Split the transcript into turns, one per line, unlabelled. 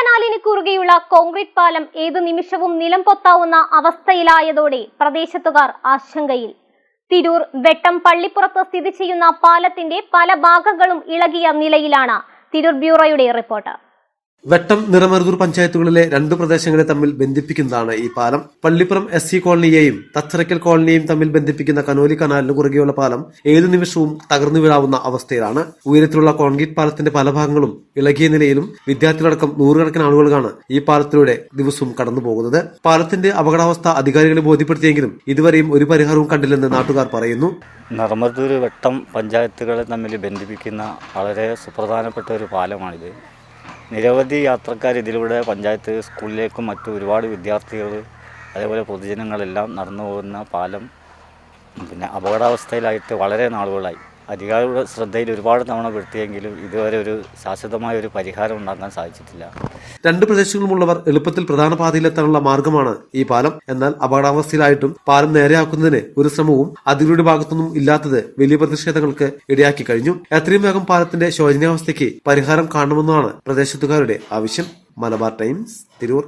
കനാലിന് കുറുകെയുള്ള കോൺക്രീറ്റ് പാലം ഏതു നിമിഷവും നിലം പൊത്താവുന്ന അവസ്ഥയിലായതോടെ പ്രദേശത്തുകാർ ആശങ്കയിൽ. തിരൂർ വെട്ടം പള്ളിപ്പുറത്ത് സ്ഥിതി ചെയ്യുന്ന പാലത്തിന്റെ പല ഭാഗങ്ങളും ഇളകിയ നിലയിലാണ് തിരൂർ ബ്യൂറോയുടെ റിപ്പോർട്ട്.
വെട്ടം നിറമരുതൂർ പഞ്ചായത്തുകളിലെ രണ്ട് പ്രദേശങ്ങളെ തമ്മിൽ ബന്ധിപ്പിക്കുന്നതാണ് ഈ പാലം. പള്ളിപ്പുറം എസ് സി കോളനിയെയും തച്ചറയ്ക്കൽ കോളനിയെയും തമ്മിൽ ബന്ധിപ്പിക്കുന്ന കനോലി കനാലിന് കുറുകെയുള്ള പാലം ഏതു നിമിഷവും തകർന്നു വീഴാവുന്ന അവസ്ഥയിലാണ്. ഉയരത്തിലുള്ള കോൺക്രീറ്റ് പാലത്തിന്റെ പല ഭാഗങ്ങളും ഇളകിയ നിലയിലും വിദ്യാർത്ഥികളടക്കം നൂറുകണക്കിന് ആളുകളാണ് ഈ പാലത്തിലൂടെ ദിവസവും കടന്നു പോകുന്നത്. പാലത്തിന്റെ അപകടാവസ്ഥ അധികാരികളെ ബോധ്യപ്പെടുത്തിയെങ്കിലും ഇതുവരെയും ഒരു പരിഹാരവും കണ്ടില്ലെന്ന് നാട്ടുകാർ പറയുന്നു.
നിറമരുതൂർ വെട്ടം പഞ്ചായത്തുകളെ തമ്മിൽ ബന്ധിപ്പിക്കുന്ന വളരെ സുപ്രധാനപ്പെട്ട ഒരു പാലമാണിത്. നിരവധി യാത്രക്കാർ ഇതിലൂടെ പഞ്ചായത്ത് സ്കൂളിലേക്കും മറ്റു ഒരുപാട് വിദ്യാർത്ഥികൾ അതേപോലെ പൊതുജനങ്ങളെല്ലാം നടന്നു പോകുന്ന പാലം പിന്നെ അപകടാവസ്ഥയിലായിട്ട് വളരെ നാളുകളായി. അധികാരികളുടെ ശ്രദ്ധയിൽ ഒരുപാട് തവണ പെടുത്തിയെങ്കിലും ഇതുവരെ ഒരു ശാശ്വതമായ ഒരു പരിഹാരം ഉണ്ടാക്കാൻ സാധിച്ചിട്ടില്ല.
രണ്ട് പ്രദേശങ്ങളുമുള്ളവർ എളുപ്പത്തിൽ പ്രധാന പാതയിലെത്താനുള്ള മാർഗമാണ് ഈ പാലം. എന്നാൽ അപകടാവസ്ഥയിലായിട്ടും പാലം നേരെയാക്കുന്നതിന് ഒരു ശ്രമവും അതിലൂടെ ഭാഗത്തൊന്നും ഇല്ലാത്തത് വലിയ പ്രതിഷേധങ്ങൾക്ക് ഇടയാക്കി കഴിഞ്ഞു. എത്രയും വേഗം പാലത്തിന്റെ ശോചനീയാവസ്ഥയ്ക്ക് പരിഹാരം കാണണമെന്നാണ് പ്രദേശത്തുകാരുടെ ആവശ്യം. മലബാർ ടൈംസ് തിരൂർ.